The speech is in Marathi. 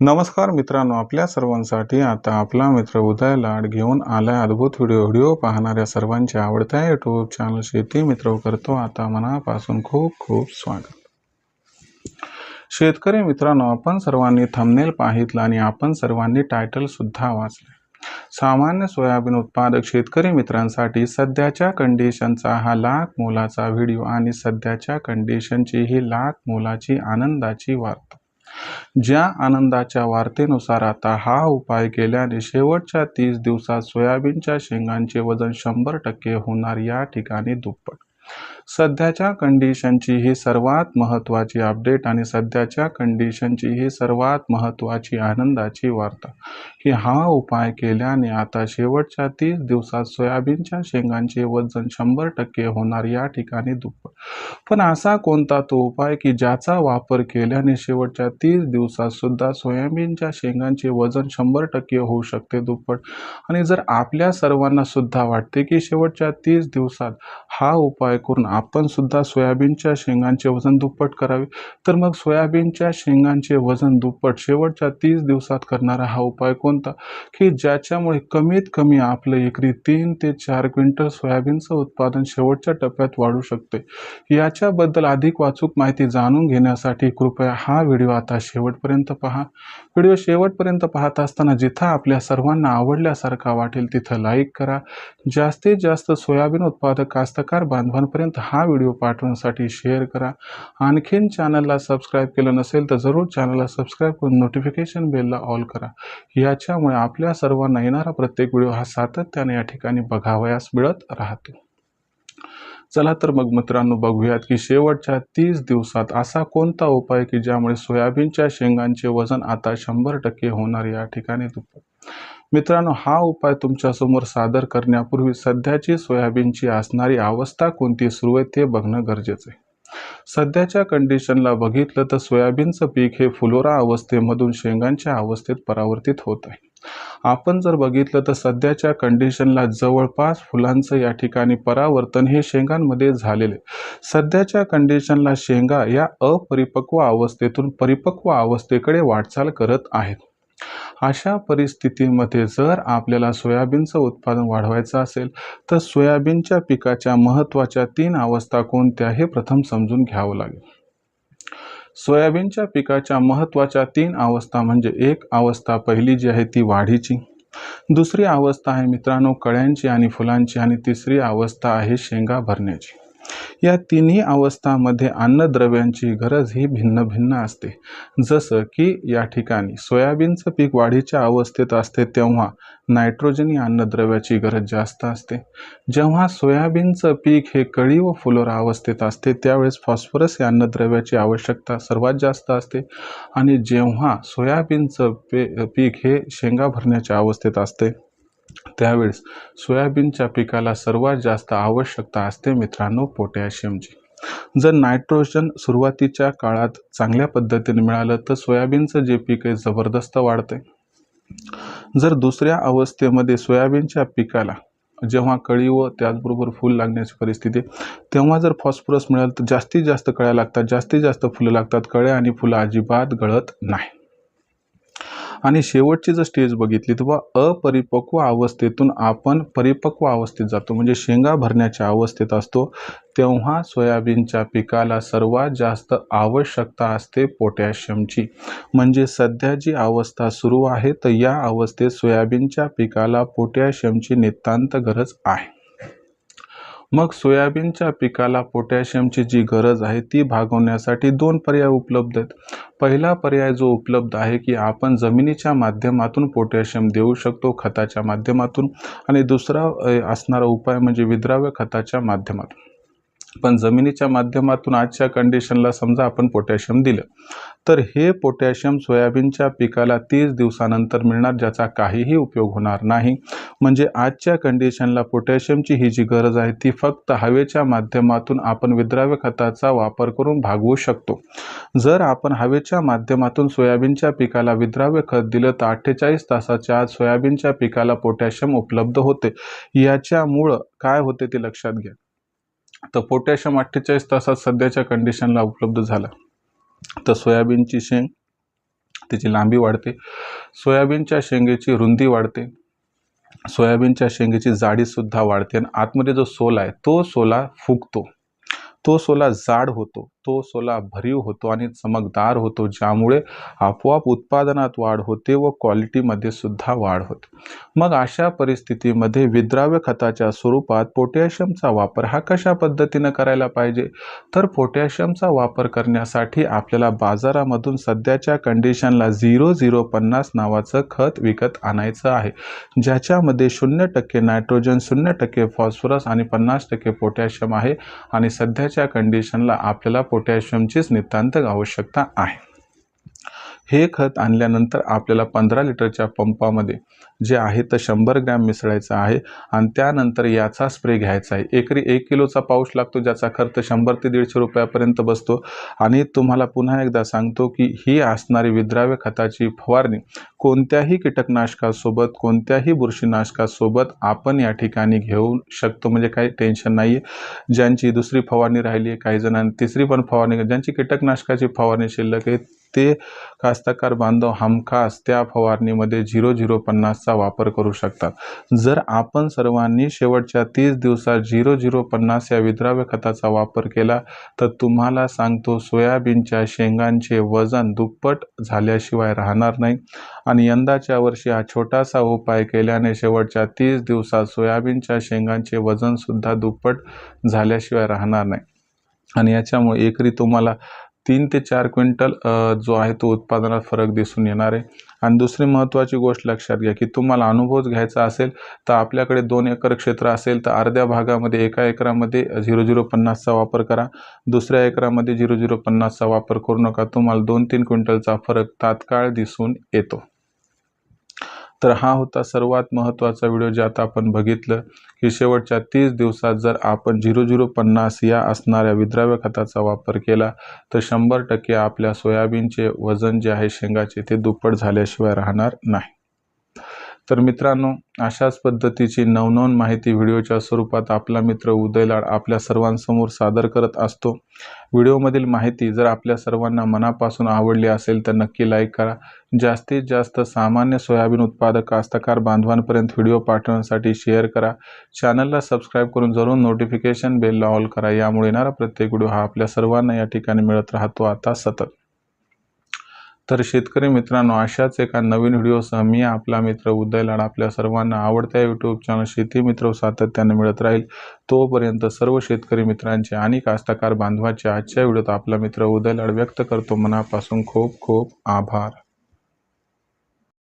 नमस्कार मित्रांनो आपल्या सर्वांसाठी आता आपला मित्र उदय लाड घेऊन आलाय अद्भुत व्हिडिओ व्हिडिओ पाहणाऱ्या सर्वांच्या आवडत्या यूट्यूब चॅनल शेती मित्र करतो आता मनापासून खूप खूप स्वागत. शेतकरी मित्रांनो आपण सर्वांनी थंबनेल पाहितलं आणि आपण सर्वांनी टायटल सुद्धा वाचले. सामान्य सोयाबीन उत्पादक शेतकरी मित्रांसाठी सध्याच्या कंडिशनचा हा लाख मोलाचा व्हिडिओ आणि सध्याच्या कंडिशनची ही लाख मोलाची आनंदाची वार्ता. ज्या आनंदाच्या वार्तेनुसार आता हा उपाय केल्याने शेवटच्या तीस दिवसात सोयाबीनच्या शेंगांचे वजन शंभर टक्के होणार या ठिकाणी दुप्पट. सध्याच्या कंडिशनची ही सर्वात महत्त्वाची अपडेट आणि सध्याच्या कंडिशनची ही सर्वात महत्त्वाची आनंदाची वार्ता. की हा उपाय केल्याने आता शेवटच्या तीस दिवसात सोयाबीनच्या शेंगांचे वजन शंभर टक्के होणार या ठिकाणी दुप्पट. पण असा कोणता तो उपाय की ज्याचा वापर केल्याने शेवटच्या तीस दिवसात सुद्धा सोयाबीनच्या शेंगांचे वजन शंभर टक्के होऊ शकते दुप्पट? आणि जर आपल्या सर्वांना सुद्धा वाटते की शेवटच्या तीस दिवसात हा उपाय करून आपण सुद्धा सोयाबीनच्या शेंगांचे वजन दुप्पट करावे. तर मग सोयाबीनच्या शेंगांचे वजन दुप्पट शेवटच्या तीस दिवसात करणारा हा उपाय कोणता? की ज्याच्यामुळे कमीत कमी आपलं एकरी तीन ते चार क्विंटल सोयाबीनचं उत्पादन शेवटच्या टप्प्यात वाढू शकते. याच्याबद्दल अधिक वाचूक माहिती जाणून घेण्यासाठी कृपया हा व्हिडिओ आता शेवटपर्यंत पहा. व्हिडिओ शेवटपर्यंत पाहत असताना जिथं आपल्या सर्वांना आवडल्यासारखा वाटेल तिथं लाईक करा. जास्तीत जास्त सोयाबीन उत्पादक कास्तकार बांधवांपर्यंत हा व्हिडिओ पाठवण्यासाठी शेअर करा. आणखीन चॅनलला सबस्क्राईब केलं नसेल तर जरूर चॅनलला सबस्क्राईब करून नोटिफिकेशन बेलला ऑल करा. याच्यामुळे आपल्या सर्वांना येणारा प्रत्येक व्हिडिओ हा सातत्याने या ठिकाणी बघावयास मिळत राहतो. चला तर मग मित्रांनो बघूयात की शेवटच्या तीस दिवसात असा कोणता उपाय की ज्यामुळे सोयाबीनच्या शेंगांचे वजन आता शंभर टक्के होणार या ठिकाणी? दुप्पट मित्रांनो हा उपाय तुमच्यासमोर सादर करण्यापूर्वी सध्याची सोयाबीनची असणारी अवस्था कोणती सुरू आहे ते बघणं गरजेचं आहे. सध्याच्या कंडिशनला बघितलं तर सोयाबीनचं पीक हे फुलोरा अवस्थेमधून शेंगांच्या अवस्थेत परावर्तित होत आहे. आपण जर बघितलं तर सध्याच्या कंडिशनला जवळपास फुलांचं या ठिकाणी परावर्तन हे शेंगांमध्ये झालेले सध्याच्या कंडिशनला शेंगा या अपरिपक्व अवस्थेतून परिपक्व अवस्थेकडे वाटचाल करत आहेत. अशा परिस्थितीमध्ये जर आपल्याला सोयाबीनचं उत्पादन वाढवायचं असेल तर सोयाबीनच्या पिकाच्या महत्त्वाच्या तीन अवस्था कोणत्या हे प्रथम समजून घ्यावं लागेल. सोयाबीनच्या पिकाच्या महत्त्वाच्या तीन अवस्था म्हणजे एक अवस्था पहिली जी आहे ती वाढीची. दुसरी अवस्था आहे मित्रांनो कळ्यांची आणि फुलांची आणि तिसरी अवस्था आहे शेंगा भरण्याची. या तिन्ही अवस्थामध्ये अन्नद्रव्यांची गरज ही भिन्न भिन्न असते. जसं की या ठिकाणी सोयाबीनचं पीक वाढीच्या अवस्थेत असते तेव्हा नायट्रोजनी अन्नद्रव्याची गरज जास्त असते. जेव्हा सोयाबीनचं पीक हे कळी व फुलोरा अवस्थेत असते त्यावेळेस फॉस्फरस या अन्नद्रव्याची आवश्यकता सर्वात जास्त असते. आणि जेव्हा सोयाबीनचं पे पीक हे शेंगा भरण्याच्या अवस्थेत असते त्यावेळेस सोयाबीनच्या पिकाला सर्वात जास्त आवश्यकता असते मित्रांनो पोटॅशियमची. जर नायट्रोजन सुरुवातीच्या काळात चांगल्या पद्धतीने मिळालं तर सोयाबीनचं जे पीक आहे जबरदस्त वाढते जर दुसऱ्या अवस्थेमध्ये सोयाबीनच्या पिकाला जेव्हा कळी व त्याचबरोबर फूल लागण्याची परिस्थिती तेव्हा जर फॉस्फरस मिळालं तर जास्तीत जास्त कळ्या लागतात जास्तीत जास्त फुलं लागतात कळ्या आणि फुलं अजिबात गळत नाही. आणि शेवटची जर स्टेज बघितली तेव्हा अपरिपक्व अवस्थेतून आपण परिपक्व अवस्थेत जातो. म्हणजे शेंगा भरण्याच्या अवस्थेत असतो तेव्हा सोयाबीनच्या पिकाला सर्वात जास्त आवश्यकता असते पोटॅशियमची. म्हणजे सध्या जी अवस्था सुरू आहे तर या अवस्थेत सोयाबीनच्या पिकाला पोटॅशियमची नितांत गरज आहे. मग सोयाबीनच्या पिकाला पोटॅशियमची जी गरज आहे ती भागवण्यासाठी दोन पर्याय उपलब्ध आहेत. पहिला पर्याय जो उपलब्ध आहे की आपण जमिनीच्या माध्यमातून पोटॅशियम देऊ शकतो खताच्या माध्यमातून आणि दुसरा असणारा उपाय म्हणजे विद्राव्य खताच्या माध्यमातून. पण जमिनीच्या माध्यमातून आजच्या कंडिशनला समजा आपण पोटॅशियम दिलं तर हे पोटॅशियम सोयाबीनच्या पिकाला तीस दिवसानंतर मिळणार ज्याचा काहीही उपयोग होणार नाही. म्हणजे आजच्या कंडिशनला पोटॅशियमची ही जी गरज आहे ती फक्त हवेच्या माध्यमातून आपण विद्राव्य खताचा वापर करून भागवू शकतो. जर आपण हवेच्या माध्यमातून सोयाबीनच्या पिकाला विद्राव्य खत दिलं तर अठ्ठेचाळीस तासाच्या आत सोयाबीनच्या पिकाला पोटॅशियम उपलब्ध होते. याच्यामुळं काय होते ते लक्षात घ्या. तर पोटॅशियम अठ्ठेचाळीस तासात सध्याच्या कंडिशनला उपलब्ध झालं. तर सोयाबीनची शेंग त्याची लांबी वाढते. सोयाबीनच्या शेंगेची रुंदी वाढते. सोयाबीनच्या शेंगेची जाडीसुद्धा वाढते. आणि आतमध्ये जो सोला आहे तो सोला फुगतो. तो सोला जाड होतो. तो सोला भरीव होतो आणि चमकदार होतो ज्यामुळे आपोआप उत्पादनात वाढ होते व क्वालिटीमध्ये सुद्धा वाढ होते. मग अशा परिस्थितीमध्ये विद्राव्य खताच्या स्वरूपात पोटॅशियमचा वापर हा कशा पद्धतीनं करायला पाहिजे? तर पोटॅशियमचा वापर करण्यासाठी आपल्याला बाजारामधून सध्याच्या कंडिशनला झिरो झिरो पन्नास नावाचं खत विकत आणायचं आहे ज्याच्यामध्ये शून्य टक्के नायट्रोजन शून्य टक्के फॉस्फरस आणि पन्नास टक्के पोटॅशियम आहे आणि सध्याच्या कंडिशनला आपल्याला पोटॅशियमचीच नितांत आवश्यकता आहे. हे खत आणल्यानंतर आपल्याला पंधरा लिटरच्या पंपामध्ये जे आहे तर शंभर ग्रॅम मिसळायचं आहे आणि त्यानंतर याचा स्प्रे घ्यायचा आहे. एकरी एक किलोचा पाऊस लागतो ज्याचा खर्च शंभर ते दीडशे रुपयापर्यंत बसतो. आणि तुम्हाला पुन्हा एकदा सांगतो की ही असणारी विद्राव्य खताची फवारणी कोणत्याही कीटकनाशकासोबत कोणत्याही बुरशीनाशकासोबत आपण या ठिकाणी घेऊ शकतो. म्हणजे काही टेन्शन नाही आहे ज्यांची दुसरी फवारणी राहिली आहे काही जणांनी तिसरी पण फवारणी ज्यांची कीटकनाशकाची फवारणी शिल्लक आहे ते कास्तकार बांधव हमखास त्या फवारणीमध्ये झिरो झिरो पन्नासचा वापर करू शकतात. जर आपण सर्वांनी शेवटच्या तीस दिवसात झिरो झिरो पन्नास या विद्राव्य खताचा वापर केला तर तुम्हाला सांगतो सोयाबीनच्या शेंगांचे वजन दुप्पट झाल्याशिवाय राहणार नाही. आणि यंदाच्या वर्षी हा छोटासा उपाय केल्याने शेवटच्या तीस दिवसात सोयाबीनच्या शेंगांचे वजनसुद्धा दुप्पट झाल्याशिवाय राहणार नाही. आणि याच्यामुळे एकरी तुम्हाला तीन ते चार क्विंटल जो आहे तो उत्पादनात फरक दिसून येणार आहे. आणि दुसरी महत्त्वाची गोष्ट लक्षात घ्या की तुम्हाला अनुभवच घ्यायचा असेल तर आपल्याकडे दोन एकर क्षेत्र असेल तर अर्ध्या भागामध्ये एका एकरामध्ये झिरो झिरो पन्नासचा वापर करा. दुसऱ्या एकरामध्ये झिरो झिरो पन्नासचा वापर करू नका. तुम्हाला दोन तीन क्विंटलचा फरक तात्काळ दिसून येतो. तर हा होता सर्वात महत्त्वाचा व्हिडिओ ज्यात आपण बघितलं की शेवटच्या तीस दिवसात जर आपण झिरो झिरो पन्नास या असणाऱ्या विद्राव्य खताचा वापर केला तर शंभर टक्के आपल्या सोयाबीनचे वजन जे आहे शेंगाचे ते दुप्पट झाल्याशिवाय राहणार नाही. तर मित्रांनो अशाच पद्धतीची नवनवन माहिती व्हिडिओच्या स्वरूपात आपला मित्र उदयलाड आपल्या सर्वांसमोर सादर करत असतो. व्हिडिओमधील माहिती जर आपल्या सर्वांना मनापासून आवडली असेल तर नक्की लाईक करा. जास्तीत जास्त सामान्य सोयाबीन उत्पादक कास्तकार बांधवांपर्यंत व्हिडिओ पाठवण्यासाठी शेअर करा. चॅनलला सबस्क्राईब करून जरूर नोटिफिकेशन बेलला ऑल करा. यामुळे येणारा प्रत्येक व्हिडिओ हा आपल्या सर्वांना या ठिकाणी मिळत राहतो. आता सतत. तर शेतकरी मित्रांनो अशाच एका नवीन व्हिडिओसह मी आपला मित्र उदय लाड आपल्या सर्वांना आवडत्या यूट्यूब चॅनल शेती मित्र सातत्याने मिळत राहील. तोपर्यंत सर्व शेतकरी मित्रांचे आणि कास्तकार बांधवाचे आजच्या व्हिडिओत आपला मित्र उदय लाड व्यक्त करतो. मनापासून खूप खूप आभार.